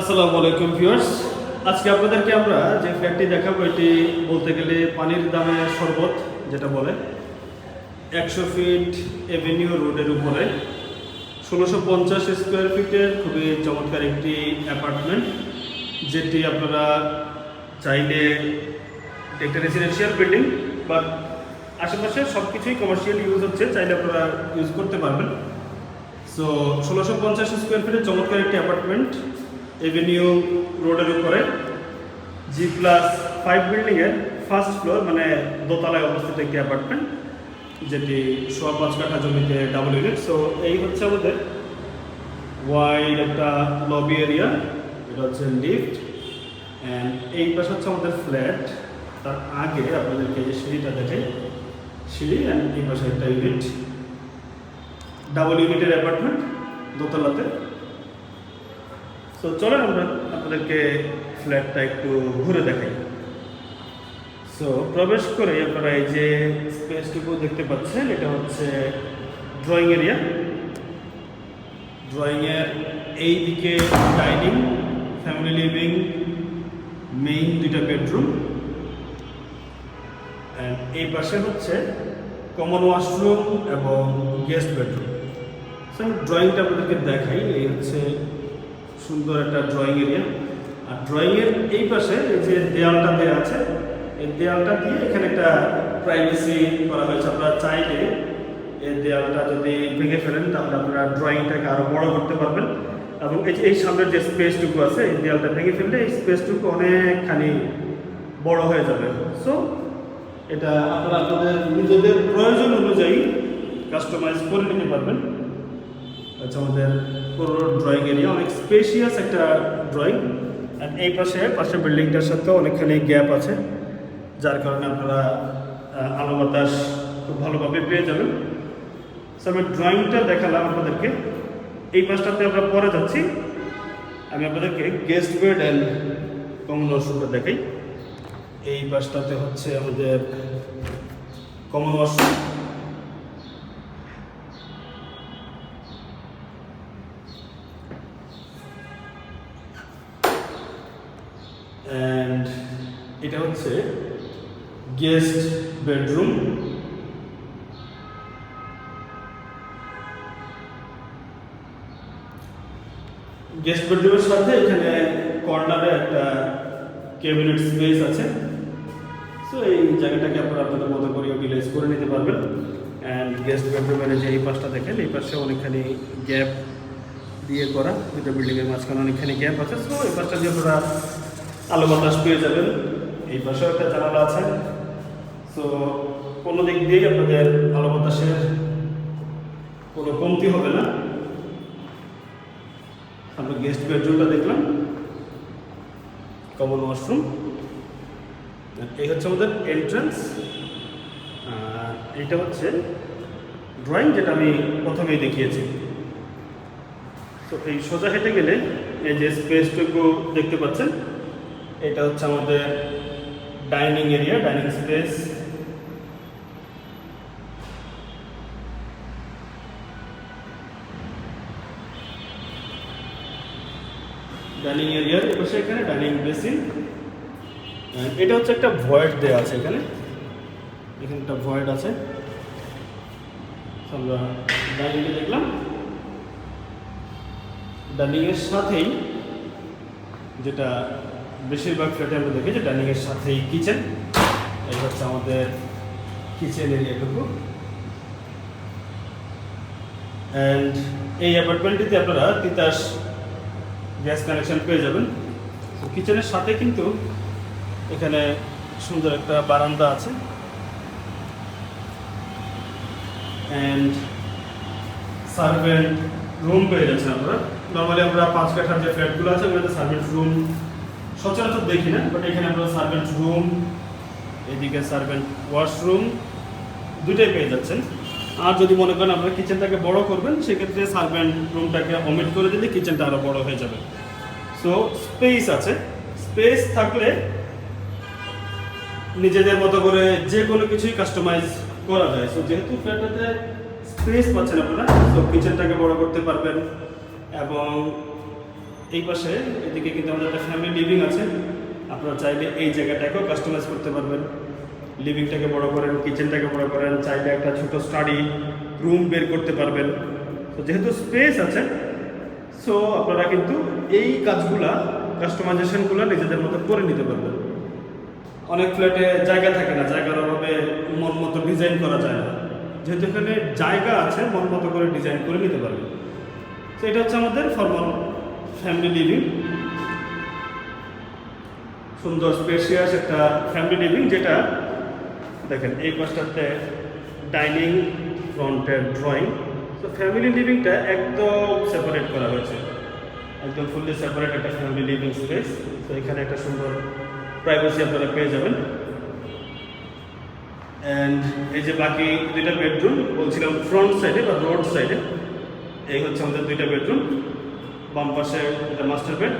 আসসালামু আলাইকুম ভিউয়ার্স। আজকে আপনাদেরকে আমরা যে ফ্ল্যাটটি দেখাবো, এটি বলতে গেলে পানির দামে শরবত, যেটা বলে। একশো ফিট এভিনিউ রোডের উপরে। ষোলোশো পঞ্চাশ স্কোয়ার ফিটের খুবই চমৎকার একটি অ্যাপার্টমেন্ট যেটি আপনারা চাইলে একটা রেসিডেন্সিয়াল বিল্ডিং বাট আশেপাশে সব কিছুই কমার্শিয়াল ইউজ হচ্ছে, চাইলে আপনারা ইউজ করতে পারবেন। সো ষোলোশো পঞ্চাশ স্কোয়ার ফিটের চমৎকার একটি অ্যাপার্টমেন্ট এভিনিউ রোডের উপরে জি প্লাস ফাইভ বিল্ডিংয়ের ফার্স্ট ফ্লোর মানে দোতলায় অবস্থিত একটি অ্যাপার্টমেন্ট যেটি সোয়া পাঁচ কাঠা জমিতে ডাবল ইউনিট সো এই হচ্ছে আমাদের ওয়াইড একটা লবি এরিয়া এটা হচ্ছে লিফট অ্যান্ড এই পাশে হচ্ছে আমাদের ফ্ল্যাট তার আগে আপনাদেরকে যে সিঁড়িটা দেখাই, সিঁড়ি অ্যান্ড এই পাশে একটা ইউনিট ডাবল ইউনিটের অ্যাপার্টমেন্ট দোতলাতে। তো চলেন আমরা আপনাদেরকে ফ্ল্যাটটা একটু ঘুরে দেখাই। সো প্রবেশ করে আপনারা এই যে স্পেসটুকু দেখতে পাচ্ছেন, এটা হচ্ছে ড্রয়িং এরিয়া ড্রয়িংয়ের এই দিকে ডাইনিং ফ্যামিলি লিভিং মেইন দুইটা বেডরুম অ্যান্ড এই পাশে হচ্ছে কমন ওয়াশরুম এবং গেস্ট বেডরুম সো আমি ড্রয়িংটা আপনাদেরকে দেখাই, এই হচ্ছে সুন্দর একটা ড্রয়িং এরিয়া আর ড্রয়িংয়ের এই পাশে যে দেয়ালটা দেওয়া আছে, এই দেয়ালটা দিয়ে এখানে একটা প্রাইভেসি করা হয়েছে। আপনারা চাইলে এই দেয়ালটা যদি ভেঙে ফেলেন, তাহলে আপনারা ড্রয়িংটাকে আরও বড় করতে পারবেন। এবং এই এই সামনের যে স্পেসটুকু আছে, এই দেয়ালটা ভেঙে ফেললে এই স্পেসটুকু অনেকখানি বড় হয়ে যাবে। সো এটা আপনারা আপনাদের নিজেদের প্রয়োজন অনুযায়ী কাস্টমাইজ করে নিতে পারবেন। আচ্ছা আমাদের পুরো ড্রয়িং এরিয়া অনেক স্পেশিয়াস একটা ড্রয়িং আর এই পাশে পাশে বিল্ডিংটার সাথে অনেকখানি গ্যাপ আছে, যার কারণে আপনারা আলো বাতাস খুব ভালোভাবে পেয়ে যাবেন। সো আমি ড্রয়িংটা দেখালাম আপনাদেরকে। এই পাশটাতে আমরা পরে যাচ্ছি। আমি আপনাদেরকে গেস্ট বেড অ্যান্ড কমন দেখাই। এই পাশটাতে হচ্ছে আমাদের কমন ওয়াশরুম অ্যান্ড এটা হচ্ছে গেস্ট বেডরুম। গেস্ট বেডরুমের সাথে এখানে কর্নারে একটা ক্যাবিনেট স্পেস আছে। সো এই জায়গাটাকে আপনারা আপনাদের মতো করে ইউটিলাইজ করে নিতে পারবেন। অ্যান্ড গেস্ট বেডরুমের যে এই পাশটা দেখেন, এই পাশে অনেকখানি গ্যাপ দিয়ে করা। দুটো বিল্ডিংয়ের মাঝখানে অনেকখানি গ্যাপ আছে। সো এই পাশটা দিয়ে আপনারা আলো বাতাস পেয়ে যাবেন। এই পাশেও একটা জানালা আছে। সো কোনো দিক দিয়েই আপনাদের আলো বাতাসের কোনো কমতি হবে না। আমরা গেস্ট বেডরুমটা দেখলাম। কমন ওয়াশরুম এই হচ্ছে আমাদের এন্ট্রান্স এইটা হচ্ছে ড্রয়িং যেটা আমি প্রথমেই দেখিয়েছি। তো এই সোজা হেঁটে গেলে এই যে স্পেসটুকু দেখতে পাচ্ছেন, এটা হচ্ছে আমাদের dining area dining space dining এরিয়ার এপাশে এখানে ডাইনিং বেসিন। এটা হচ্ছে একটা ভয়েড দেওয়া আছে এখানে। এখানে একটা ভয়েড আছে। আমরা ডাইনিংয়ে দেখলাম। ডাইনিংয়ের সাথেই যেটা বেশিরভাগ ফ্ল্যাটে আমরা দেখি যে ডাইনিংয়ের সাথেই কিচেন। এই হচ্ছে আমাদের কিচেন এরিয়াটুকু। অ্যান্ড এই অ্যাপার্টমেন্টটিতে আপনারা তিতাস গ্যাস কানেকশন পেয়ে যাবেন। কিচেনের সাথে কিন্তু এখানে সুন্দর একটা বারান্দা আছে। অ্যান্ড সার্ভেন্ট রুম পেয়ে যাচ্ছেন আপনারা। নর্মালি আমরা পাঁচ কাঠার যে ফ্ল্যাটগুলো আছে, ওগুলোতে সার্ভেন্ট রুম সচরাচর দেখি না বাট এখানে আমরা সার্ভেন্ট রুম এদিকে সার্ভেন্ট ওয়াশরুম দুইটাই পেয়ে যাচ্ছেন। আর যদি মনে করেন আপনারা কিচেনটাকে বড় করবেন, সেক্ষেত্রে সার্ভেন্ট রুমটাকে অমিট করে দিলে কিচেনটা আরও বড় হয়ে যাবে। সো স্পেস আছে। স্পেস থাকলে নিজেদের মতো করে যে কোনো কিছুই কাস্টমাইজ করা যায়। সো যেহেতু ফ্ল্যাটটাতে স্পেস পাচ্ছেন আপনারা তো কিচেনটাকে বড় করতে পারবেন। এবং এই পাশে এদিকে কিন্তু আমাদের একটা ফ্যামিলি লিভিং আছে। আপনারা চাইলে এই জায়গাটাকেও কাস্টমাইজ করতে পারবেন। লিভিংটাকে বড় করেন কিচেনটাকে বড় করেন, চাইলে একটা ছোট স্টাডি রুম বের করতে পারবেন। তো যেহেতু স্পেস আছে সো আপনারা কিন্তু এই কাজগুলা কাস্টমাইজেশনগুলো নিজেদের মতো করে নিতে পারবেন। অনেক ফ্ল্যাটে জায়গা থাকে না, জায়গার অভাবে মন মতো ডিজাইন করা যায় না। যেহেতু এখানে জায়গা আছে, মন মতো করে ডিজাইন করে নিতে পারবেন। তো এটা হচ্ছে আমাদের ফর্মাল ফ্যামিলি লিভিং সুন্দর স্পেশিয়াস একটা ফ্যামিলি লিভিং যেটা দেখেন, এই পাশটাতে ডাইনিং ফ্রন্টের ড্রয়িং তো ফ্যামিলি লিভিংটা একদম সেপারেট করা হয়েছে। একদম ফুললি সেপারেট একটা ফ্যামিলি লিভিং স্পেস তো এখানে একটা সুন্দর প্রাইভেসি আপনারা পেয়ে যাবেন। অ্যান্ড এই যে বাকি দুইটা বেডরুম বলছিলাম ফ্রন্ট সাইডে বা রোড সাইডে এই হচ্ছে আমাদের দুইটা বেডরুম বাম পাশে এটা মাস্টার বেড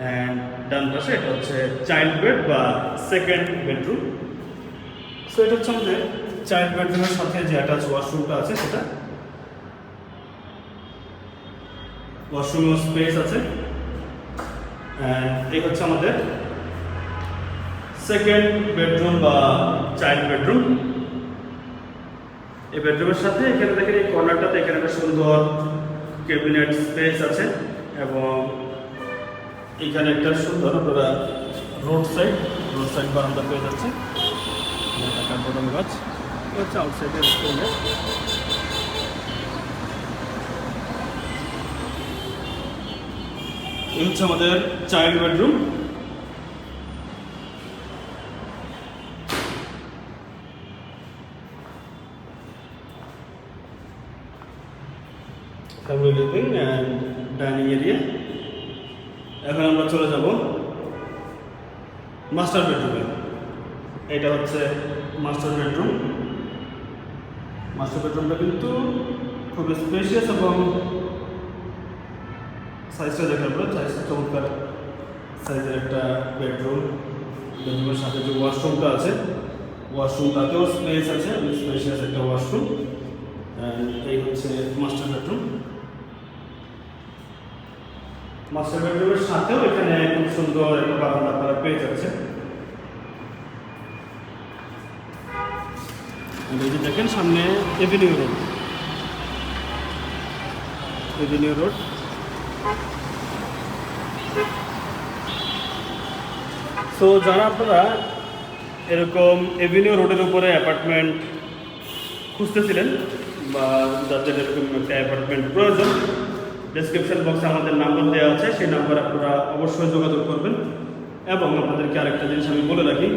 অ্যান্ড ডান পাশে এটা হচ্ছে চাইল্ড বেড বা সেকেন্ড বেডরুম সো এটা হচ্ছে আমাদের চাইল্ড বেডরুমের সাথে যে অ্যাটাচ ওয়াশরুমটা আছে, সেটা। ওয়াশরুমের স্পেস আছে। এই হচ্ছে আমাদের সেকেন্ড বেডরুম বা চাইল্ড বেডরুম। এই বেডরুমের সাথে এখানে দেখেন এই কর্নারটাতে এখানে একটা সুন্দর ক্যাবিনেট স্পেস আছে এবং এখানে একটা সুন্দর আপনারা রোড সাইড রোড সাইড বারান্দা পেয়ে যাচ্ছে বদম গাছ হচ্ছে আউটসাইডের স্কুলে এই হচ্ছে আমাদের child bedroom family living and dining area এখন আমরা চলে যাব মাস্টার বেডরুমে এটা হচ্ছে মাস্টার বেডরুম মাস্টার বেডরুমটা কিন্তু খুব স্পেশিয়াস এবং সাইজটা দেখার পরে সাইজটা চমৎকার। সাইজের একটা বেডরুম বেডরুমের সাথে যে ওয়াশরুমটা আছে ওয়াশরুমটাতেও স্পেস আছে স্পেশিয়াস একটা ওয়াশরুম এই হচ্ছে মাস্টার বেডরুম মাস্টার বেডরুমের সাথেও এখানে খুব সুন্দর একটা বারান্দা আপনারা পেয়ে যাচ্ছে এই যে দেখেন সামনে avenue road avenue road so যারা আপনারা এরকম এভিনিউ রোডের উপরে অ্যাপার্টমেন্ট খুঁজতেছিলেন বা যাদের এরকম একটা অ্যাপার্টমেন্ট প্রয়োজন ডেসক্রিপশন বক্সে আমাদের নাম্বার দেওয়া আছে। সেই নাম্বারে আপনারা অবশ্যই যোগাযোগ করবেন। এবং আপনাদেরকে আরেকটা জিনিস আমি বলে রাখি,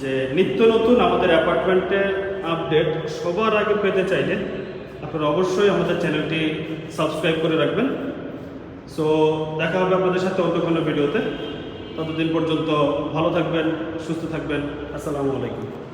যে নিত্য নতুন আমাদের অ্যাপার্টমেন্টের আপডেট সবার আগে পেতে চাইলে আপনারা অবশ্যই আমাদের চ্যানেলটি সাবস্ক্রাইব করে রাখবেন। সো দেখা হবে আপনাদের সাথে অন্য কোনো ভিডিওতে। ততদিন পর্যন্ত ভালো থাকবেন, সুস্থ থাকবেন। আসসালামু আলাইকুম।